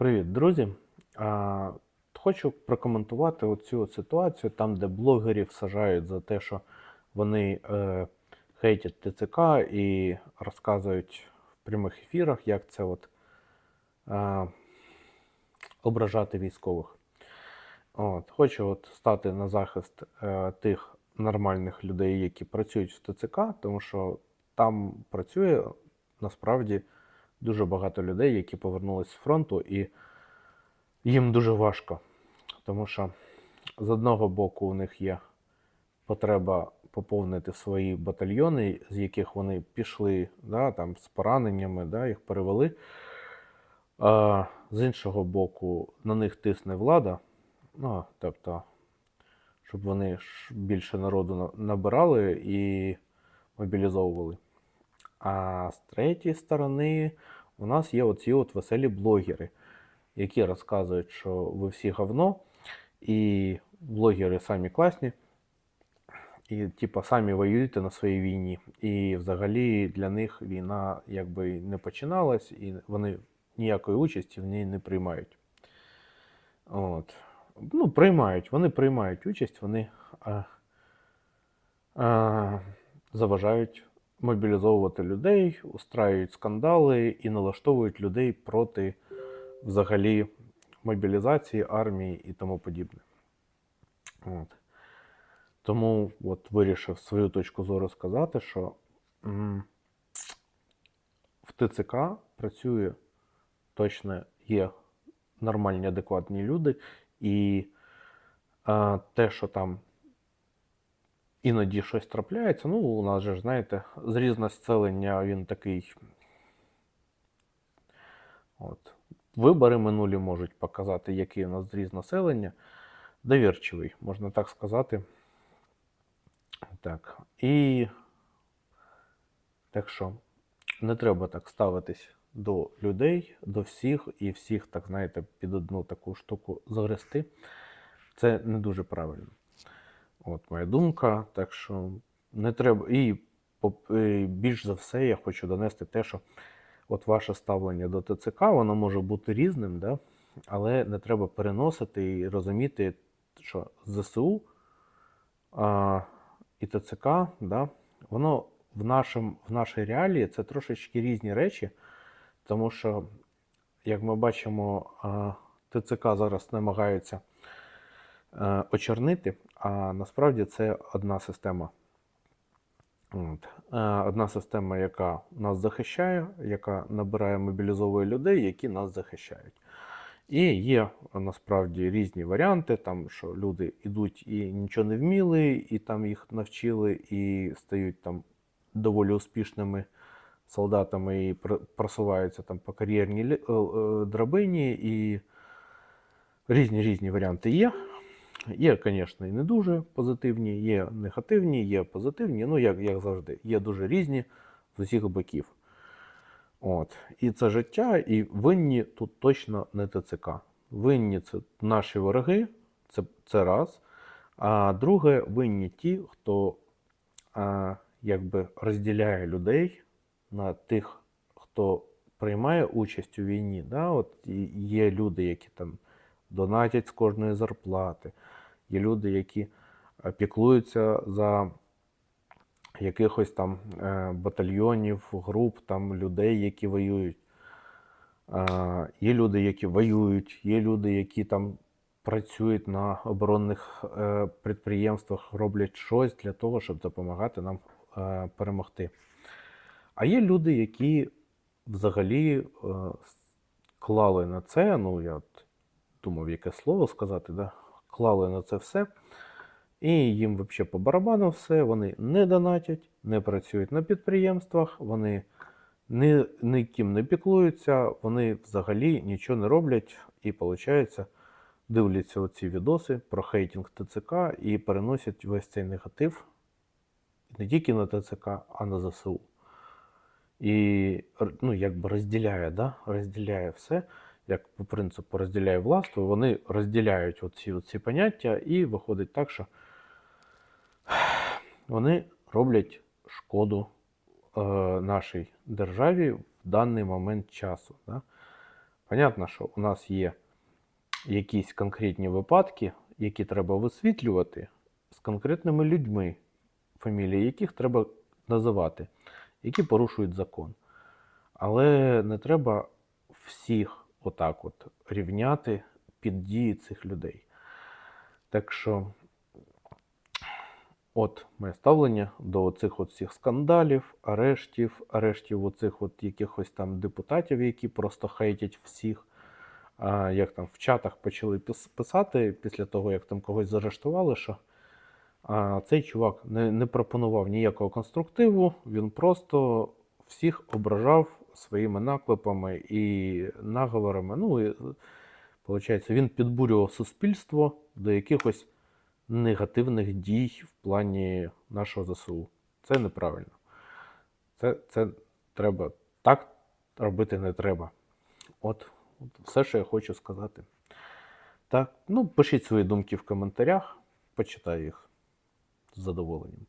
Привіт, друзі! А, Хочу прокоментувати оцю ситуацію, там, де блогерів сажають за те, що вони е, хейтять ТЦК і розказують в прямих ефірах, як це от, е, ображати військових. От, хочу от стати на захист е, тих нормальних людей, які працюють в ТЦК, тому що там працює насправді дуже багато людей, які повернулись з фронту, і їм дуже важко. Тому що з одного боку у них є потреба поповнити свої батальйони, з яких вони пішли да, там, з пораненнями, да, їх перевели. А з іншого боку, на них тисне влада. Ну, тобто, щоб вони більше народу набирали і мобілізовували. А з третьої сторони, у нас є оці от веселі блогери, які розказують, що ви всі говно, і блогери самі класні, і типа самі воюєте на своїй війні. І взагалі для них війна якби не починалась, і вони ніякої участі в ній не приймають. От. Ну, приймають, вони приймають участь, вони а, а, заважають мобілізовувати людей, устраюють скандали і налаштовують людей проти взагалі мобілізації, армії і тому подібне. От. Тому от вирішив свою точку зору сказати, що в ТЦК працює точно є нормальні, адекватні люди, і е, те, що там іноді щось трапляється, ну, у нас же знаєте, зрізність населення він такий. От. Вибори минулі можуть показати, який у нас зріз населення. Довірчивий, можна так сказати. Так. І так що не треба так ставитись до людей, до всіх і всіх, так знаєте, під одну таку штуку загрести. Це не дуже правильно. От моя думка. Так що не треба. І більш за все я хочу донести те, що от ваше ставлення до ТЦК, воно може бути різним, да? але не треба переносити і розуміти, що ЗСУ а, і ТЦК, да, воно в, нашому, в нашій реалії це трошечки різні речі, тому що, як ми бачимо, а, ТЦК зараз намагаються очорнити, а насправді це одна система. От. Е, Одна система, яка нас захищає, яка набирає, мобілізовує людей, які нас захищають. І є е, насправді різні варіанти, там, що люди йдуть і нічого не вміли, і там їх навчили, і стають там доволі успішними солдатами і просуваються там по кар'єрній е, е, драбині, і різні різні варіанти є. Є, звісно, і не дуже позитивні, є негативні, є позитивні, ну, як, як завжди, є дуже різні з усіх боків. От. І це життя, і винні тут точно не ТЦК. Винні це наші вороги, це, це раз. А друге, винні ті, хто а, якби розділяє людей на тих, хто приймає участь у війні. Да? От є люди, які там донатять з кожної зарплати. Є люди, які е, піклуються за якихось там е, батальйонів, груп, там людей, які воюють. Е, Є люди, які воюють, є люди, які там працюють на оборонних підприємствах, роблять щось для того, щоб допомагати нам перемогти. А є люди, які взагалі клали на це. Ну, я от думав, яке слово сказати, да? клали на це все. І їм взагалі по барабану все. Вони не донатять, не працюють на підприємствах, вони ні, ніким не піклуються, вони взагалі нічого не роблять і, виходить, дивляться оці відоси про хейтинг ТЦК і переносять весь цей негатив не тільки на ТЦК, а на ЗСУ. І ну, якби розділяє, да? розділяє все, як по принципу розділяє властво, вони розділяють оці, оці поняття, і виходить так, що вони роблять шкоду е, нашій державі в даний момент часу. Да? Понятно, що у нас є якісь конкретні випадки, які треба висвітлювати з конкретними людьми, фамілії яких треба називати, які порушують закон. Але не треба всіх отак от рівняти під дії цих людей. Так що, от моє ставлення до оцих от всіх скандалів, арештів, арештів оцих от якихось там депутатів, які просто хейтять всіх. А, як там в чатах почали писати після того, як там когось заарештували, що а, цей чувак не, не пропонував ніякого конструктиву, він просто всіх ображав своїми наклепами і наговорами. Ну, і, виходить, він підбурював суспільство до якихось негативних дій в плані нашого ЗСУ. Це неправильно. Це, це треба так робити не треба. От, от все, що я хочу сказати. Так, ну, пишіть свої думки в коментарях, почитаю їх з задоволенням.